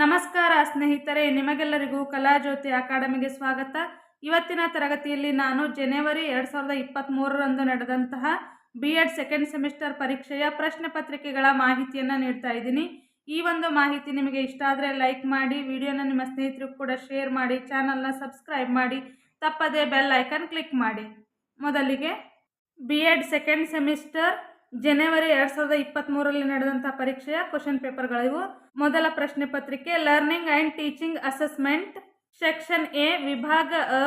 ನಮಸ್ಕಾರ ಸ್ನೇಹಿತರೆ, ನಿಮಗೆಲ್ಲರಿಗೂ ಕಲಾಜ್ಯೋತಿ ಅಕಾಡೆಮಿಗೆ ಸ್ವಾಗತ. ಇವತ್ತಿನ ತರಗತಿಯಲ್ಲಿ ನಾನು ಜನವರಿ ಎರಡು ಸಾವಿರದ ಇಪ್ಪತ್ತ್ಮೂರರಂದು ನಡೆದಂತಹ ಬಿ ಎಡ್ ಸೆಕೆಂಡ್ ಸೆಮಿಸ್ಟರ್ ಪರೀಕ್ಷೆಯ ಪ್ರಶ್ನೆ ಪತ್ರಿಕೆಗಳ ಮಾಹಿತಿಯನ್ನು ನೀಡ್ತಾ ಇದ್ದೀನಿ. ಈ ಒಂದು ಮಾಹಿತಿ ನಿಮಗೆ ಇಷ್ಟ ಆದರೆ ಲೈಕ್ ಮಾಡಿ, ವಿಡಿಯೋನ ನಿಮ್ಮ ಸ್ನೇಹಿತರಿಗೂ ಕೂಡ ಶೇರ್ ಮಾಡಿ ಚಾನಲ್ನ ಸಬ್ಸ್ಕ್ರೈಬ್ ಮಾಡಿ, ತಪ್ಪದೇ ಬೆಲ್ ಐಕನ್ ಕ್ಲಿಕ್ ಮಾಡಿ. ಮೊದಲಿಗೆ ಬಿ ಎಡ್ ಸೆಕೆಂಡ್ ಸೆಮಿಸ್ಟರ್ ಜನವರಿ ಎರಡು ಸಾವಿರದ ಇಪ್ಪತ್ತ್ಮೂರರಲ್ಲಿ ನಡೆದಂಥ ಪರೀಕ್ಷೆಯ ಕ್ವಶನ್ ಪೇಪರ್ಗಳಿವು ಮೊದಲ ಪ್ರಶ್ನೆ ಪತ್ರಿಕೆ learning and teaching assessment section A ವಿಭಾಗ ಅ.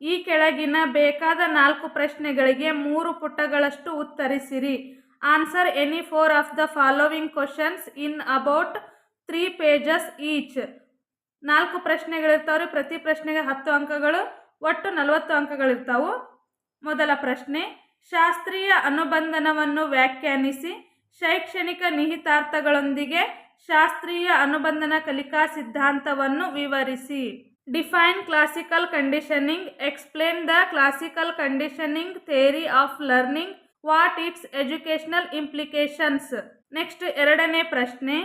ಈ ಕೆಳಗಿನ ಬೇಕಾದ ನಾಲ್ಕು ಪ್ರಶ್ನೆಗಳಿಗೆ ಮೂರು ಪುಟಗಳಷ್ಟು ಉತ್ತರಿಸಿರಿ. Answer any four of the following questions in about three pages each ನಾಲ್ಕು ಪ್ರಶ್ನೆಗಳಿರ್ತಾವ್ರಿ, ಪ್ರತಿ ಪ್ರಶ್ನೆಗೆ ಹತ್ತು ಅಂಕಗಳು, ಒಟ್ಟು ನಲವತ್ತು ಅಂಕಗಳಿರ್ತಾವು. ಮೊದಲ ಪ್ರಶ್ನೆ ಶಾಸ್ತ್ರೀಯ ಅನುಬಂಧನವನ್ನು ವ್ಯಾಖ್ಯಾನಿಸಿ ಶೈಕ್ಷಣಿಕ ನಿಹಿತಾರ್ಥಗಳೊಂದಿಗೆ ಶಾಸ್ತ್ರೀಯ ಅನುಬಂಧನ ಕಲಿಕಾ ಸಿದ್ಧಾಂತವನ್ನು ವಿವರಿಸಿ. Define classical conditioning explain the classical conditioning theory of learning what its educational implications next ಎರಡನೇ ಪ್ರಶ್ನೆ,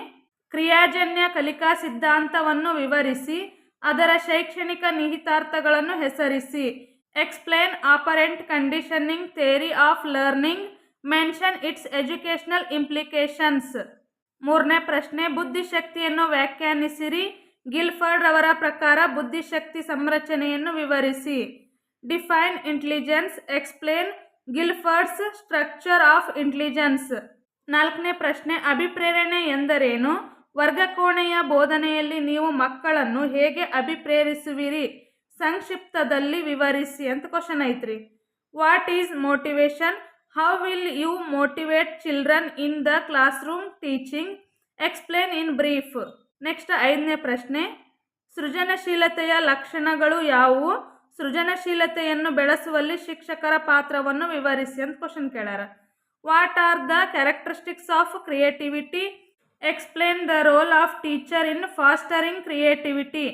ಕ್ರಿಯಾಜನ್ಯ ಕಲಿಕಾ ಸಿದ್ಧಾಂತವನ್ನು ವಿವರಿಸಿ, ಅದರ ಶೈಕ್ಷಣಿಕ ನಿಹಿತಾರ್ಥಗಳನ್ನು ಹೆಸರಿಸಿ. Explain operant conditioning theory of learning mention its educational implications ಮೂರನೇ ಪ್ರಶ್ನೆ, ಬುದ್ಧಿಶಕ್ತಿಯನ್ನು ವ್ಯಾಖ್ಯಾನಿಸಿರಿ. ಗಿಲ್ಫರ್ಡ್ ಅವರ ಪ್ರಕಾರ ಬುದ್ಧಿಶಕ್ತಿ ಸಂರಚನೆಯನ್ನು ವಿವರಿಸಿ. Define intelligence explain Guilford's structure of intelligence ನಾಲ್ಕನೇ ಪ್ರಶ್ನೆ, ಅಭಿಪ್ರೇರಣೆ ಎಂದರೇನು? ವರ್ಗಕೋಣೆಯ ಬೋಧನೆಯಲ್ಲಿ ನೀವು ಮಕ್ಕಳನ್ನು ಹೇಗೆ ಅಭಿಪ್ರೇರಿಸುವಿರಿ? ಸಂಕ್ಷಿಪ್ತದಲ್ಲಿ ವಿವರಿಸಿ ಅಂತ ಕ್ವಶನ್ ಐತ್ರಿ. What is motivation how will you motivate children in the classroom teaching explain in brief next ಐದನೇ ಪ್ರಶ್ನೆ. ಸೃಜನಶೀಲತೆಯ ಲಕ್ಷಣಗಳು ಯಾವುವು? ಸೃಜನಶೀಲತೆಯನ್ನು ಬೆಳೆಸುವಲ್ಲಿ ಶಿಕ್ಷಕರ ಪಾತ್ರವನ್ನು ವಿವರಿಸಿ ಅಂತ question ಕೇಳಾರ what are the characteristics of creativity explain the role of teacher in fostering creativity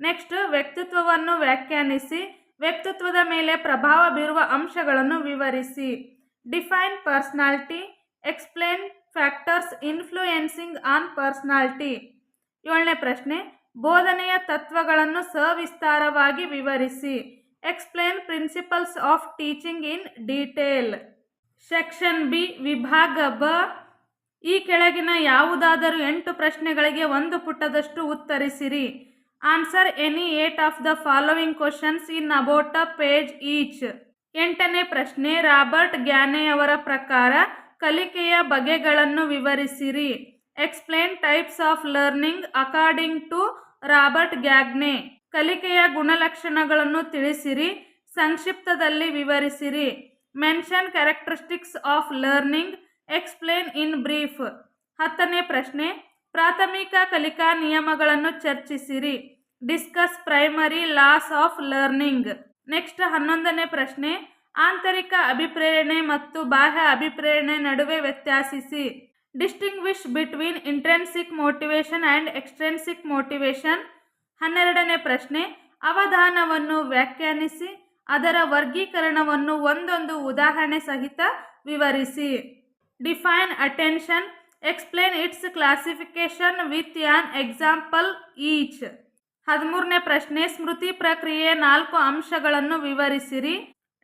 next ವ್ಯಕ್ತಿತ್ವವನ್ನು ವ್ಯಾಖ್ಯಾನಿಸಿ. ವ್ಯಕ್ತಿತ್ವದ ಮೇಲೆ ಪ್ರಭಾವ ಬೀರುವ ಅಂಶಗಳನ್ನು ವಿವರಿಸಿ. Define personality explain factors influencing on personality ಏಳನೇ ಪ್ರಶ್ನೆ. ಬೋಧನೆಯ ತತ್ವಗಳನ್ನು ಸವಿಸ್ತಾರವಾಗಿ ವಿವರಿಸಿ. Explain principles of teaching in detail section B ವಿಭಾಗ ಬ. ಈ ಕೆಳಗಿನ ಯಾವುದಾದರೂ ಎಂಟು ಪ್ರಶ್ನೆಗಳಿಗೆ ಒಂದು ಪುಟದಷ್ಟು ಉತ್ತರಿಸಿರಿ. Answer any eight of the following questions in about a page each ಎಂಟನೇ ಪ್ರಶ್ನೆ, ರಾಬರ್ಟ್ ಗ್ಯಾನೆಯವರ ಪ್ರಕಾರ ಕಲಿಕೆಯ ಬಗೆಗಳನ್ನು ವಿವರಿಸಿರಿ. Explain types of learning according to Robert Gagne. ಕಲಿಕೆಯ ಗುಣಲಕ್ಷಣಗಳನ್ನು ತಿಳಿಸಿರಿ, ಸಂಕ್ಷಿಪ್ತದಲ್ಲಿ ವಿವರಿಸಿರಿ. Mention characteristics of learning explain in brief ಹತ್ತನೇ ಪ್ರಶ್ನೆ, ಪ್ರಾಥಮಿಕ ಕಲಿಕಾ ನಿಯಮಗಳನ್ನು ಚರ್ಚಿಸಿರಿ. Discuss primary laws of learning next ಹನ್ನೊಂದನೇ ಪ್ರಶ್ನೆ, ಆಂತರಿಕ ಅಭಿಪ್ರೇರಣೆ ಮತ್ತು ಬಾಹ್ಯ ಅಭಿಪ್ರೇರಣೆ ನಡುವೆ ವ್ಯತ್ಯಾಸಿಸಿ. Distinguish between intrinsic motivation and extrinsic motivation ಹನ್ನೆರಡನೇ ಪ್ರಶ್ನೆ, ಅವಧಾನವನ್ನು ವ್ಯಾಖ್ಯಾನಿಸಿ, ಅದರ ವರ್ಗೀಕರಣವನ್ನು ಒಂದೊಂದು ಉದಾಹರಣೆ ಸಹಿತ ವಿವರಿಸಿ. Define attention explain its classification with an example each ಹದಿಮೂರನೇ ಪ್ರಶ್ನೆ, ಸ್ಮೃತಿ ಪ್ರಕ್ರಿಯೆ ನಾಲ್ಕು ಅಂಶಗಳನ್ನು ವಿವರಿಸಿರಿ.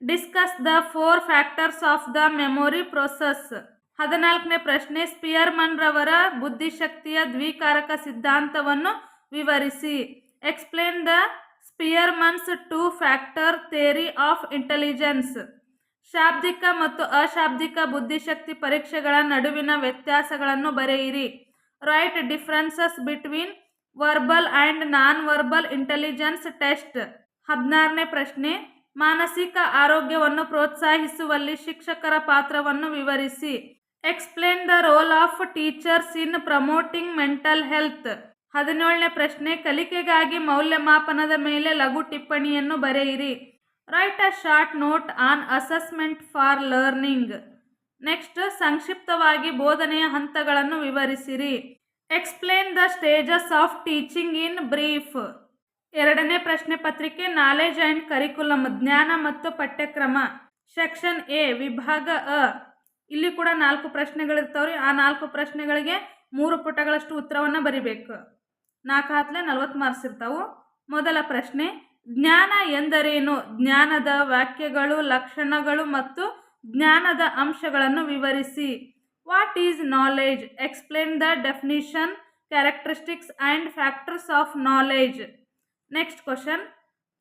Discuss the four factors of the memory process. ಹದಿನಾಲ್ಕನೇ ಪ್ರಶ್ನೆ, ಸ್ಪಿಯರ್ಮನ್ ರವರ ಬುದ್ಧಿಶಕ್ತಿಯ ದ್ವಿಕಾರಕ ಸಿದ್ಧಾಂತವನ್ನು ವಿವರಿಸಿ. Explain the Spearman's two factor theory of intelligence ಶಾಬ್ದಿಕ ಮತ್ತು ಅಶಾಬ್ದಿಕ ಬುದ್ಧಿಶಕ್ತಿ ಪರೀಕ್ಷೆಗಳ ನಡುವಿನ ವ್ಯತ್ಯಾಸಗಳನ್ನು ಬರೆಯಿರಿ. Write differences between verbal and non verbal intelligence test ಹದಿನಾರನೇ ಪ್ರಶ್ನೆ, ಮಾನಸಿಕ ಆರೋಗ್ಯವನ್ನು ಪ್ರೋತ್ಸಾಹಿಸುವಲ್ಲಿ ಶಿಕ್ಷಕರ ಪಾತ್ರವನ್ನು ವಿವರಿಸಿ. Explain the role of teachers in promoting mental health ಹದಿನೇಳನೇ ಪ್ರಶ್ನೆ, ಕಲಿಕೆಗಾಗಿ ಮೌಲ್ಯಮಾಪನದ ಮೇಲೆ ಲಘು ಟಿಪ್ಪಣಿಯನ್ನು ಬರೆಯಿರಿ. Write a short note on assessment for learning next ಸಂಕ್ಷಿಪ್ತವಾಗಿ ಬೋಧನೆಯ ಹಂತಗಳನ್ನು ವಿವರಿಸಿರಿ. Explain the stages of teaching in brief ಎರಡನೇ ಪ್ರಶ್ನೆ ಪತ್ರಿಕೆ ನಾಲೆಜ್ ಆ್ಯಂಡ್ ಕರಿಕುಲಮ್ ಜ್ಞಾನ ಮತ್ತು ಪಠ್ಯಕ್ರಮ. ಸೆಕ್ಷನ್ ಎ ವಿಭಾಗ ಅ. ಇಲ್ಲಿ ಕೂಡ ನಾಲ್ಕು ಪ್ರಶ್ನೆಗಳಿರ್ತಾವ್ರಿ. ಆ ನಾಲ್ಕು ಪ್ರಶ್ನೆಗಳಿಗೆ ಮೂರು ಪುಟಗಳಷ್ಟು ಉತ್ತರವನ್ನು ಬರಿಬೇಕು. ನಾಲ್ಕು ಹತ್ತಲೆ ನಲ್ವತ್ತು ಮಾರ್ಕ್ಸ್ ಇರ್ತಾವು. ಮೊದಲ ಪ್ರಶ್ನೆ, ಜ್ಞಾನ ಎಂದರೇನು? ಜ್ಞಾನದ ವಾಕ್ಯಗಳು ಲಕ್ಷಣಗಳು ಮತ್ತು ಜ್ಞಾನದ ಅಂಶಗಳನ್ನು ವಿವರಿಸಿ. What is knowledge explain the definition characteristics and factors of knowledge next question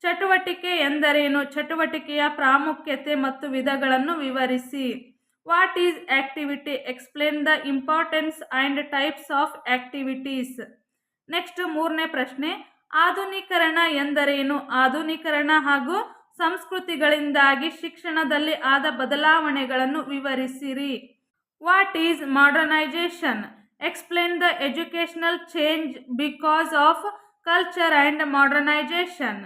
ಚಟುವಟಿಕೆ ಎಂದರೇನು? ಚಟುವಟಿಕೆಯ ಪ್ರಾಮುಖ್ಯತೆ ಮತ್ತು ವಿಧಗಳನ್ನು ವಿವರಿಸಿ. What is activity explain the importance and types of activities next ಮೂರನೇ ಪ್ರಶ್ನೆ. ಆಧುನೀಕರಣ ಎಂದರೇನು? ಆಧುನೀಕರಣ ಹಾಗೂ ಸಂಸ್ಕೃತಿಗಳಿಂದಾಗಿ ಶಿಕ್ಷಣದಲ್ಲಿ ಆದ ಬದಲಾವಣೆಗಳನ್ನು ವಿವರಿಸಿರಿ. What is modernisation explain the educational change because of culture and modernisation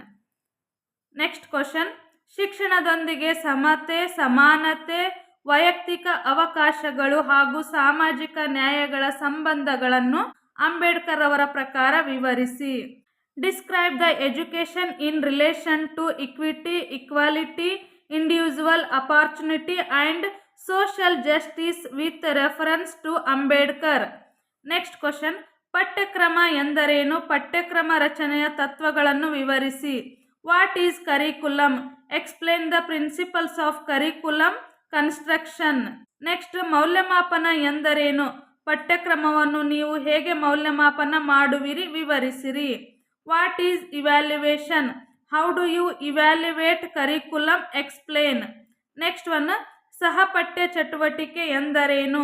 next question ಶಿಕ್ಷಣದೊಂದಿಗೆ ಸಮತೆ, ಸಮಾನತೆ, ವೈಯಕ್ತಿಕ ಅವಕಾಶಗಳು ಹಾಗೂ ಸಾಮಾಜಿಕ ನ್ಯಾಯಗಳ ಸಂಬಂಧಗಳನ್ನು ಅಂಬೇಡ್ಕರ್ ಅವರ ಪ್ರಕಾರ ವಿವರಿಸಿ. Describe the education in relation to equity equality individual opportunity and social justice with reference to Ambedkar next question ಪಠ್ಯಕ್ರಮ ಎಂದರೇನು? ಪಠ್ಯಕ್ರಮ ರಚನೆಯ ತತ್ವಗಳನ್ನು ವಿವರಿಸಿ. What is curriculum explain the principles of curriculum construction next ಮೌಲ್ಯಮಾಪನ ಎಂದರೇನು? ಪಠ್ಯಕ್ರಮವನ್ನು ನೀವು ಹೇಗೆ ಮೌಲ್ಯಮಾಪನ ಮಾಡುವಿರಿ? ವಿವರಿಸಿರಿ. What is evaluation how do you evaluate curriculum explain next one ಸಹಪಠ್ಯ ಚಟುವಟಿಕೆ ಎಂದರೇನು?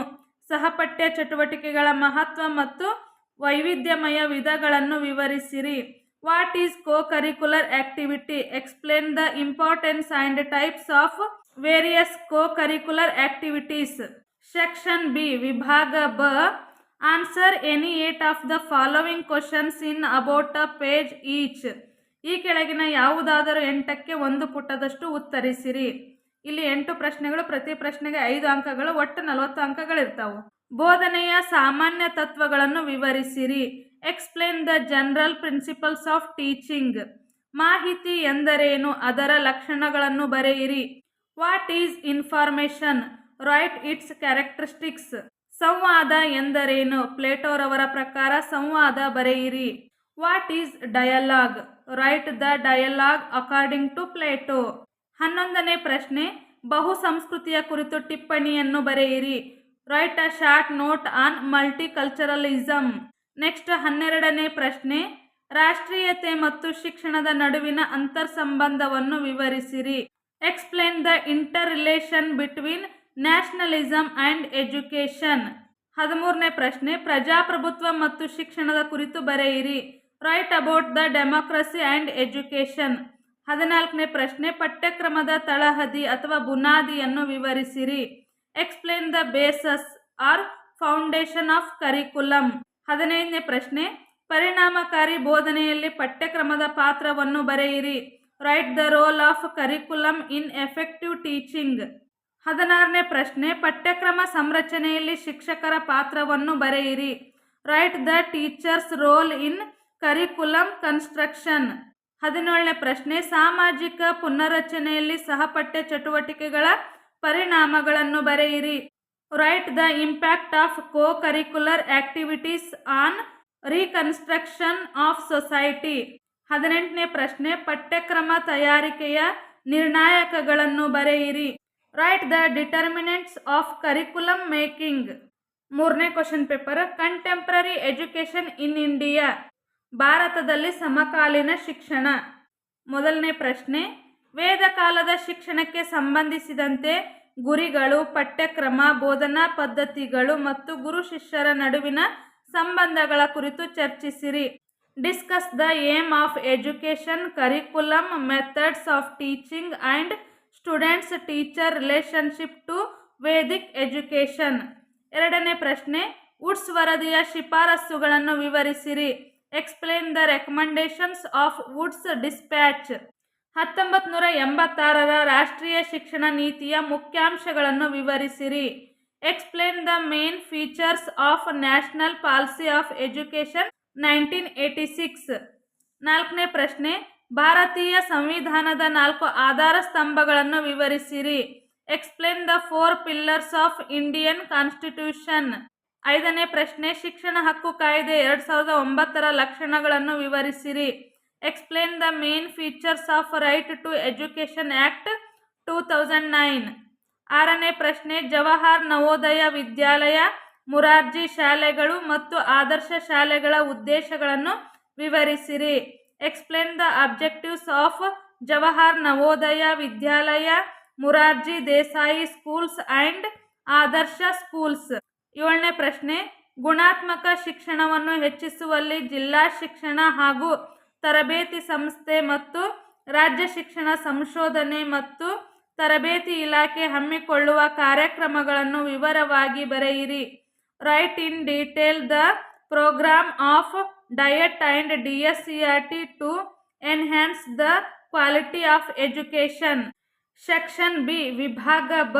ಸಹಪಠ್ಯ ಚಟುವಟಿಕೆಗಳ ಮಹತ್ವ ಮತ್ತು ವೈವಿಧ್ಯಮಯ ವಿಧಗಳನ್ನು ವಿವರಿಸಿರಿ. What is co curricular activity explain the importance and types of various co curricular activities section B ವಿಭಾಗ ಬ answer any eight of the following questions in about a page each ಈ ಕೆಳಗಿನ ಯಾವುದಾದರೂ ಎಂಟಕ್ಕೆ ಒಂದು ಪುಟದಷ್ಟು ಉತ್ತರಿಸಿರಿ. ಇಲ್ಲಿ ಎಂಟು ಪ್ರಶ್ನೆಗಳು, ಪ್ರತಿ ಪ್ರಶ್ನೆಗೆ ಐದು ಅಂಕಗಳು, ಒಟ್ಟು ನಲವತ್ತು ಅಂಕಗಳಿರ್ತಾವೆ. ಬೋಧನೆಯ ಸಾಮಾನ್ಯ ತತ್ವಗಳನ್ನು ವಿವರಿಸಿರಿ. Explain the general principles of teaching ಮಾಹಿತಿ ಎಂದರೇನು? ಅದರ ಲಕ್ಷಣಗಳನ್ನು ಬರೆಯಿರಿ. What is information write its characteristics ಸಂವಾದ ಎಂದರೇನು? ಪ್ಲೇಟೋರವರ ಪ್ರಕಾರ ಸಂವಾದ ಬರೆಯಿರಿ. What is dialogue write the dialogue according to Plato ಹನ್ನೊಂದನೇ ಪ್ರಶ್ನೆ, ಬಹು ಸಂಸ್ಕೃತಿಯ ಕುರಿತು ಟಿಪ್ಪಣಿಯನ್ನು ಬರೆಯಿರಿ. Write a short note on multiculturalism next ಹನ್ನೆರಡನೇ ಪ್ರಶ್ನೆ, ರಾಷ್ಟ್ರೀಯತೆ ಮತ್ತು ಶಿಕ್ಷಣದ ನಡುವಿನ ಅಂತರ್ ಸಂಬಂಧವನ್ನು ವಿವರಿಸಿರಿ. Explain the inter relation between nationalism and education ಹದಿಮೂರನೇ ಪ್ರಶ್ನೆ, ಪ್ರಜಾಪ್ರಭುತ್ವ ಮತ್ತು ಶಿಕ್ಷಣದ ಕುರಿತು ಬರೆಯಿರಿ. Write about the democracy and education ಹದಿನಾಲ್ಕನೇ ಪ್ರಶ್ನೆ, ಪಠ್ಯಕ್ರಮದ ತಳಹದಿ ಅಥವಾ ಬುನಾದಿಯನ್ನು ವಿವರಿಸಿರಿ. Explain the bases or foundation of curriculum ಹದಿನೈದನೇ ಪ್ರಶ್ನೆ, ಪರಿಣಾಮಕಾರಿ ಬೋಧನೆಯಲ್ಲಿ ಪಠ್ಯಕ್ರಮದ ಪಾತ್ರವನ್ನು ಬರೆಯಿರಿ. Write the role of curriculum in effective teaching ಹದಿನಾರನೇ ಪ್ರಶ್ನೆ, ಪಠ್ಯಕ್ರಮ ಸಂರಚನೆಯಲ್ಲಿ ಶಿಕ್ಷಕರ ಪಾತ್ರವನ್ನು ಬರೆಯಿರಿ. Write the teachers role in curriculum construction ಹದಿನೇಳನೇ ಪ್ರಶ್ನೆ, ಸಾಮಾಜಿಕ ಪುನರ್ರಚನೆಯಲ್ಲಿ ಸಹಪಠ್ಯ ಚಟುವಟಿಕೆಗಳ ಪರಿಣಾಮಗಳನ್ನು ಬರೆಯಿರಿ. Write the impact of co curricular activities on reconstruction of society ಹದಿನೆಂಟನೇ ಪ್ರಶ್ನೆ, ಪಠ್ಯಕ್ರಮ ತಯಾರಿಕೆಯ ನಿರ್ಣಾಯಕಗಳನ್ನು ಬರೆಯಿರಿ. Write the determinants of curriculum making ಮೂರನೇ question paper contemporary education in India ಭಾರತದಲ್ಲಿ ಸಮಕಾಲೀನ ಶಿಕ್ಷಣ. ಮೊದಲನೇ ಪ್ರಶ್ನೆ, ವೇದ ಕಾಲದ ಶಿಕ್ಷಣಕ್ಕೆ ಸಂಬಂಧಿಸಿದಂತೆ ಗುರಿಗಳು, ಪಠ್ಯಕ್ರಮ, ಬೋಧನಾ ಪದ್ಧತಿಗಳು ಮತ್ತು ಗುರು ಶಿಷ್ಯರ ನಡುವಿನ ಸಂಬಂಧಗಳ ಕುರಿತು ಚರ್ಚಿಸಿರಿ. Discuss the aim of education curriculum methods of teaching and students teacher relationship to Vedic education. ಎರಡನೇ ಪ್ರಶ್ನೆ ವುಡ್ಸ್ ವರದಿಯ ಶಿಫಾರಸ್ಸುಗಳನ್ನು ವಿವರಿಸಿರಿ. Explain the recommendations of Wood's despatch ಹತ್ತೊಂಬತ್ತು ನೂರ ಎಂಬತ್ತಾರರ ರಾಷ್ಟ್ರೀಯ ಶಿಕ್ಷಣ ನೀತಿಯ ಮುಖ್ಯಾಂಶಗಳನ್ನು ವಿವರಿಸಿರಿ. Explain the main features of national policy of education nineteen eighty six ನಾಲ್ಕನೇ ಪ್ರಶ್ನೆ, ಭಾರತೀಯ ಸಂವಿಧಾನದ ನಾಲ್ಕು ಆಧಾರ ಸ್ತಂಭಗಳನ್ನು ವಿವರಿಸಿರಿ. Explain the four pillars of Indian constitution ಐದನೇ ಪ್ರಶ್ನೆ, ಶಿಕ್ಷಣ ಹಕ್ಕು ಕಾಯ್ದೆ ಎರಡು ಸಾವಿರದ ಒಂಬತ್ತರ ಲಕ್ಷಣಗಳನ್ನು ವಿವರಿಸಿರಿ. Explain the main features of right to education act two thousand nine ಆರನೇ ಪ್ರಶ್ನೆ, ಜವಾಹರ್ ನವೋದಯ ವಿದ್ಯಾಲಯ ಮುರಾರ್ಜಿ ಶಾಲೆಗಳು ಮತ್ತು ಆದರ್ಶ ಶಾಲೆಗಳ ಉದ್ದೇಶಗಳನ್ನು ವಿವರಿಸಿರಿ. Explain the objectives of Jawahar Navodaya Vidyalaya Murarji Desai schools and Adarsh schools ಏಳನೇ ಪ್ರಶ್ನೆ, ಗುಣಾತ್ಮಕ ಶಿಕ್ಷಣವನ್ನು ಹೆಚ್ಚಿಸುವಲ್ಲಿ ಜಿಲ್ಲಾ ಶಿಕ್ಷಣ ಹಾಗೂ ತರಬೇತಿ ಸಂಸ್ಥೆ ಮತ್ತು ರಾಜ್ಯ ಶಿಕ್ಷಣ ಸಂಶೋಧನೆ ಮತ್ತು ತರಬೇತಿ ಇಲಾಖೆ ಹಮ್ಮಿಕೊಳ್ಳುವ ಕಾರ್ಯಕ್ರಮಗಳನ್ನು ವಿವರವಾಗಿ ಬರೆಯಿರಿ. Write in detail the programme of DIET and D S C R T to enhance the quality of education section B ವಿಭಾಗ ಬ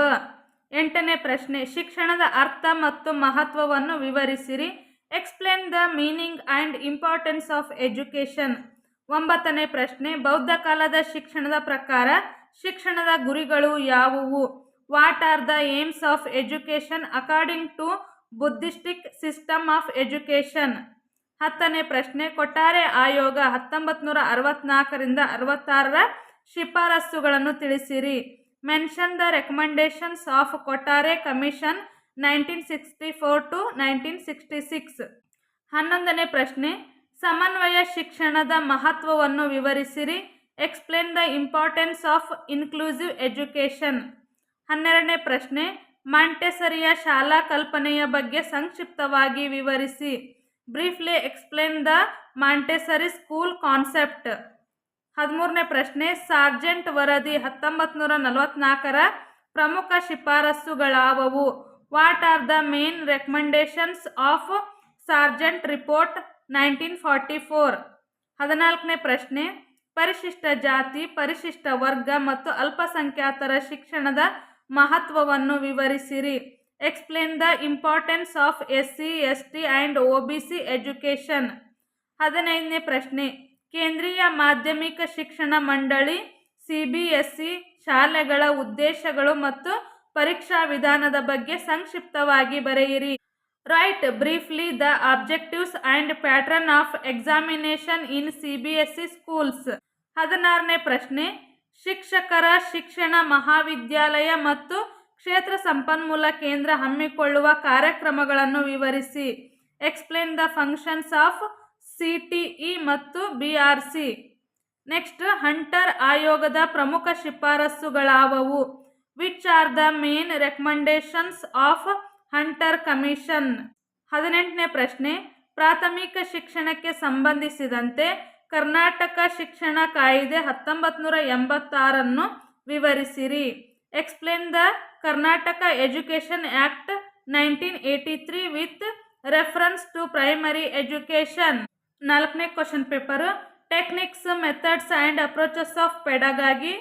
ಎಂಟನೇ ಪ್ರಶ್ನೆ, ಶಿಕ್ಷಣದ ಅರ್ಥ ಮತ್ತು ಮಹತ್ವವನ್ನು ವಿವರಿಸಿರಿ. Explain the meaning and importance of education ಒಂಬತ್ತನೇ ಪ್ರಶ್ನೆ, ಬೌದ್ಧ ಕಾಲದ ಶಿಕ್ಷಣದ ಪ್ರಕಾರ ಶಿಕ್ಷಣದ ಗುರಿಗಳು ಯಾವುವು? What are the aims of education according to Buddhistic system of education ಹತ್ತನೇ ಪ್ರಶ್ನೆ ಕೊಟ್ಟಾರೆ ಆಯೋಗ ಹತ್ತೊಂಬತ್ತು ನೂರ ಅರವತ್ನಾಲ್ಕರಿಂದ ಅರವತ್ತಾರರ ಶಿಫಾರಸ್ಸುಗಳನ್ನು ತಿಳಿಸಿರಿ. Mention the recommendations of Kothari commission nineteen sixty four to nineteen sixty six ಹನ್ನೊಂದನೇ ಪ್ರಶ್ನೆ, ಸಮನ್ವಯ ಶಿಕ್ಷಣದ ಮಹತ್ವವನ್ನು ವಿವರಿಸಿರಿ. Explain the importance of inclusive education ಹನ್ನೆರಡನೇ ಪ್ರಶ್ನೆ ಮಾಂಟೆಸರಿಯ ಶಾಲಾ ಕಲ್ಪನೆಯ ಬಗ್ಗೆ ಸಂಕ್ಷಿಪ್ತವಾಗಿ ವಿವರಿಸಿ. Briefly explain the Montessori school concept ಹದಿಮೂರನೇ ಪ್ರಶ್ನೆ, ಸಾರ್ಜೆಂಟ್ ವರದಿ ಹತ್ತೊಂಬತ್ತು ನೂರ ನಲವತ್ನಾಲ್ಕರ ಪ್ರಮುಖ ಶಿಫಾರಸ್ಸುಗಳಾವವು? What are the main recommendations of Sargent report nineteen forty four ಹದಿನಾಲ್ಕನೇ ಪ್ರಶ್ನೆ, ಪರಿಶಿಷ್ಟ ಜಾತಿ, ಪರಿಶಿಷ್ಟ ವರ್ಗ ಮತ್ತು ಅಲ್ಪಸಂಖ್ಯಾತರ ಶಿಕ್ಷಣದ ಮಹತ್ವವನ್ನು ವಿವರಿಸಿರಿ. Explain the importance of S C S T and O B C education ಹದಿನೈದನೇ ಪ್ರಶ್ನೆ ಕೇಂದ್ರೀಯ ಮಾಧ್ಯಮಿಕ ಶಿಕ್ಷಣ ಮಂಡಳಿ ಸಿ ಬಿ ಎಸ್ ಸಿ ಶಾಲೆಗಳ ಉದ್ದೇಶಗಳು ಮತ್ತು ಪರೀಕ್ಷಾ ವಿಧಾನದ ಬಗ್ಗೆ ಸಂಕ್ಷಿಪ್ತವಾಗಿ ಬರೆಯಿರಿ. Write briefly the objectives and pattern of examination in C B S E schools ಹದಿನಾರನೇ ಪ್ರಶ್ನೆ, ಶಿಕ್ಷಕರ ಶಿಕ್ಷಣ ಮಹಾವಿದ್ಯಾಲಯ ಮತ್ತು ಕ್ಷೇತ್ರ ಸಂಪನ್ಮೂಲ ಕೇಂದ್ರ ಹಮ್ಮಿಕೊಳ್ಳುವ ಕಾರ್ಯಕ್ರಮಗಳನ್ನು ವಿವರಿಸಿ. Explain the functions of C ಮತ್ತು ಬಿ ನೆಕ್ಸ್ಟ್ ಹಂಟರ್ ಆಯೋಗದ ಪ್ರಮುಖ ಶಿಫಾರಸ್ಸುಗಳಾವವು. Which are the main recommendations of Hunter commission. ಹದಿನೆಂಟನೇ ಪ್ರಶ್ನೆ, ಪ್ರಾಥಮಿಕ ಶಿಕ್ಷಣಕ್ಕೆ ಸಂಬಂಧಿಸಿದಂತೆ ಕರ್ನಾಟಕ ಶಿಕ್ಷಣ ಕಾಯ್ದೆ ಹತ್ತೊಂಬತ್ತು ನೂರ ಎಂಬತ್ತಾರನ್ನು ವಿವರಿಸಿರಿ. Explain the Karnataka education act nineteen eighty three with reference to primary education ನಾಲ್ಕನೇ question paper techniques methods and approaches of pedagogy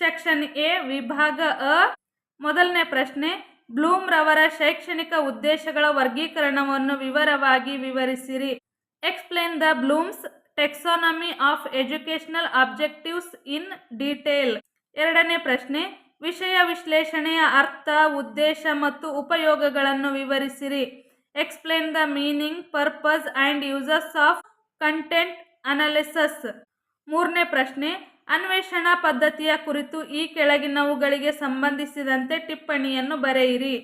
section A ವಿಭಾಗ ಅ. ಮೊದಲನೇ ಪ್ರಶ್ನೆ, ಬ್ಲೂಮ್ ರವರ ಶೈಕ್ಷಣಿಕ ಉದ್ದೇಶಗಳ ವರ್ಗೀಕರಣವನ್ನು ವಿವರವಾಗಿ ವಿವರಿಸಿರಿ. Explain the Bloom's taxonomy of educational objectives in detail ಎರಡನೇ ಪ್ರಶ್ನೆ, ವಿಷಯ ವಿಶ್ಲೇಷಣೆಯ ಅರ್ಥ, ಉದ್ದೇಶ ಮತ್ತು ಉಪಯೋಗಗಳನ್ನು ವಿವರಿಸಿರಿ. Explain the meaning purpose and uses of content analysis. ಮೂರನೇ ಪ್ರಶ್ನೆ, ಅನ್ವೇಷಣಾ ಪದ್ಧತಿಯ ಕುರಿತು ಈ ಕೆಳಗಿನವುಗಳಿಗೆ ಸಂಬಂಧಿಸಿದಂತೆ ಟಿಪ್ಪಣಿಯನ್ನು ಬರೆಯಿರಿ.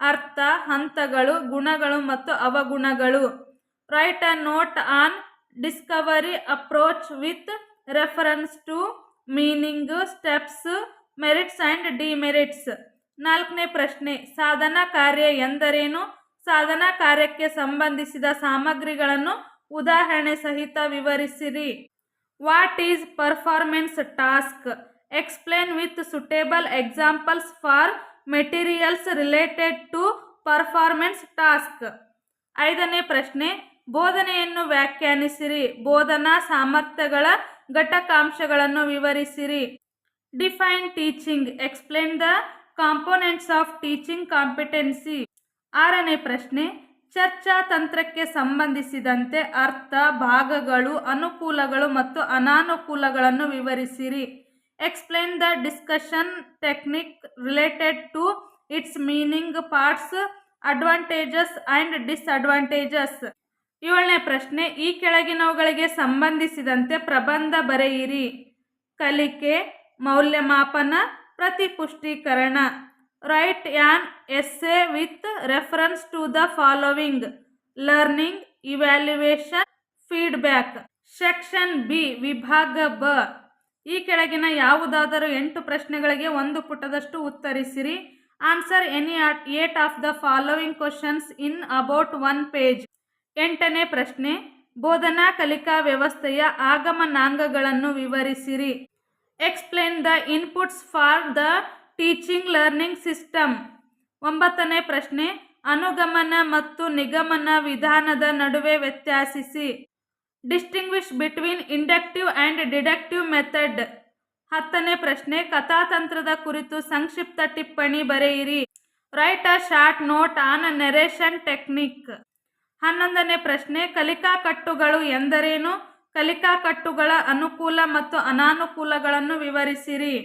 ಅರ್ಥ, ಹಂತಗಳು, ಗುಣಗಳು ಮತ್ತು ಅವಗುಣಗಳು. Write a note on discovery approach with reference to meaning steps merits and demerits ನಾಲ್ಕನೇ ಪ್ರಶ್ನೆ, ಸಾಧನ ಕಾರ್ಯ ಎಂದರೇನು? ಸಾಧನಾ ಕಾರ್ಯಕ್ಕೆ ಸಂಬಂಧಿಸಿದ ಸಾಮಗ್ರಿಗಳನ್ನು ಉದಾಹರಣೆ ಸಹಿತ ವಿವರಿಸಿರಿ. What is performance task explain with suitable examples for materials related to performance task ಐದನೇ ಪ್ರಶ್ನೆ, ಬೋಧನೆಯನ್ನು ವ್ಯಾಖ್ಯಾನಿಸಿರಿ. ಬೋಧನಾ ಸಾಮರ್ಥ್ಯಗಳ ಘಟಕಾಂಶಗಳನ್ನು ವಿವರಿಸಿರಿ. Define teaching explain the components of teaching competency ಆರನೇ ಪ್ರಶ್ನೆ, ಚರ್ಚಾ ತಂತ್ರಕ್ಕೆ ಸಂಬಂಧಿಸಿದಂತೆ ಅರ್ಥ, ಭಾಗಗಳು, ಅನುಕೂಲಗಳು ಮತ್ತು ಅನಾನುಕೂಲಗಳನ್ನು ವಿವರಿಸಿರಿ. Explain the discussion technique related to its meaning parts advantages and disadvantages ಏಳನೇ ಪ್ರಶ್ನೆ, ಈ ಕೆಳಗಿನವುಗಳಿಗೆ ಸಂಬಂಧಿಸಿದಂತೆ ಪ್ರಬಂಧ ಬರೆಯಿರಿ. ಕಲಿಕೆ, ಮೌಲ್ಯಮಾಪನ, ಪ್ರತಿಪುಷ್ಟೀಕರಣ. Write an essay with reference to the following learning evaluation feedback section B ವಿಭಾಗ ಬ ಈ ಕೆಳಗಿನ ಯಾವುದಾದರೂ ಎಂಟು ಪ್ರಶ್ನೆಗಳಿಗೆ ಒಂದು ಪುಟದಷ್ಟು ಉತ್ತರಿಸಿರಿ. Answer any eight of the following questions in about one page ಎಂಟನೇ ಪ್ರಶ್ನೆ, ಬೋಧನಾ ಕಲಿಕಾ ವ್ಯವಸ್ಥೆಯ ಆಗಮನಾಂಗಗಳನ್ನು ವಿವರಿಸಿರಿ. Explain the inputs for the teaching learning system. ಒಂಬತ್ತನೇ ಪ್ರಶ್ನೆ, ಅನುಗಮನ ಮತ್ತು ನಿಗಮನ ವಿಧಾನದ ನಡುವೆ ವ್ಯತ್ಯಾಸಿಸಿ. Distinguish between inductive and deductive method ಹತ್ತನೇ ಪ್ರಶ್ನೆ, ಕಥಾತಂತ್ರದ ಕುರಿತು ಸಂಕ್ಷಿಪ್ತ ಟಿಪ್ಪಣಿ ಬರೆಯಿರಿ. Write a short note on narration technique ಹನ್ನೊಂದನೇ ಪ್ರಶ್ನೆ ಕಲಿಕಾ ಕಟ್ಟುಗಳು ಎಂದರೇನು? ಕಲಿಕಾ ಕಟ್ಟುಗಳ ಅನುಕೂಲ ಮತ್ತು ಅನಾನುಕೂಲಗಳನ್ನು ವಿವರಿಸಿರಿ.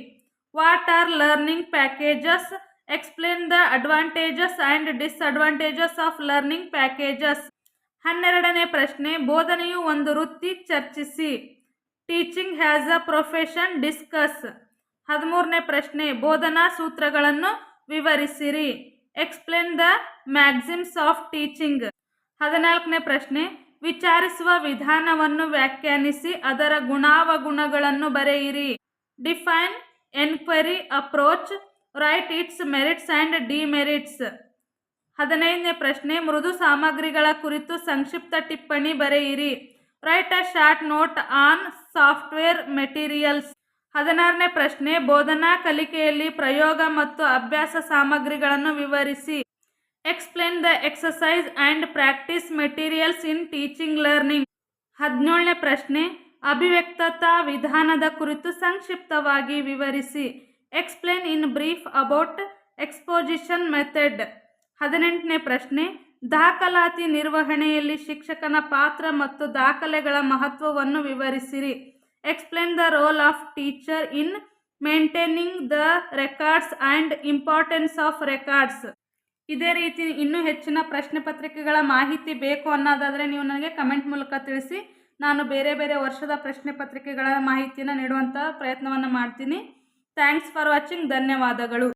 What are learning packages explain the advantages and disadvantages of learning packages ಹನ್ನೆರಡನೇ ಪ್ರಶ್ನೆ, ಬೋಧನೆಯು ಒಂದು ವೃತ್ತಿ, ಚರ್ಚಿಸಿ. Teaching has a profession discuss ಹದಿಮೂರನೇ ಪ್ರಶ್ನೆ, ಬೋಧನಾ ಸೂತ್ರಗಳನ್ನು ವಿವರಿಸಿರಿ. Explain the maxims of teaching ಹದಿನಾಲ್ಕನೇ ಪ್ರಶ್ನೆ, ವಿಚಾರಿಸುವ ವಿಧಾನವನ್ನು ವ್ಯಾಖ್ಯಾನಿಸಿ, ಅದರ ಗುಣಾವಗುಣಗಳನ್ನು ಬರೆಯಿರಿ. Define enquiry approach write its merits and demerits ಹದಿನೈದನೇ ಪ್ರಶ್ನೆ, ಮೃದು ಸಾಮಗ್ರಿಗಳ ಕುರಿತು ಸಂಕ್ಷಿಪ್ತ ಟಿಪ್ಪಣಿ ಬರೆಯಿರಿ. Write a short note on software materials ಹದಿನಾರನೇ ಪ್ರಶ್ನೆ, ಬೋಧನಾ ಕಲಿಕೆಯಲ್ಲಿ ಪ್ರಯೋಗ ಮತ್ತು ಅಭ್ಯಾಸ ಸಾಮಗ್ರಿಗಳನ್ನು ವಿವರಿಸಿ. Explain the exercise and practice materials in teaching learning ಹದಿನೇಳನೇ ಪ್ರಶ್ನೆ ಅಭಿವ್ಯಕ್ತತಾ ವಿಧಾನದ ಕುರಿತು ಸಂಕ್ಷಿಪ್ತವಾಗಿ ವಿವರಿಸಿ. Explain in brief about exposition method ಹದಿನೆಂಟನೇ ಪ್ರಶ್ನೆ. ದಾಖಲಾತಿ ನಿರ್ವಹಣೆಯಲ್ಲಿ ಶಿಕ್ಷಕನ ಪಾತ್ರ ಮತ್ತು ದಾಖಲೆಗಳ ಮಹತ್ವವನ್ನು ವಿವರಿಸಿರಿ. Explain the role of teacher in maintaining the records and importance of records ಇದೇ ರೀತಿ ಇನ್ನೂ ಹೆಚ್ಚಿನ ಪ್ರಶ್ನೆ ಪತ್ರಿಕೆಗಳ ಮಾಹಿತಿ ಬೇಕು ಅನ್ನೋದಾದರೆ ನೀವು ನನಗೆ ಕಮೆಂಟ್ ಮೂಲಕ ತಿಳಿಸಿ. ನಾನು ಬೇರೆ ಬೇರೆ ವರ್ಷದ ಪ್ರಶ್ನೆ ಪತ್ರಿಕೆಗಳ ಮಾಹಿತಿಯನ್ನು ನೀಡುವಂಥ ಪ್ರಯತ್ನವನ್ನು ಮಾಡ್ತೀನಿ. ಥ್ಯಾಂಕ್ಸ್ ಫಾರ್ ವಾಚಿಂಗ್ ಧನ್ಯವಾದಗಳು.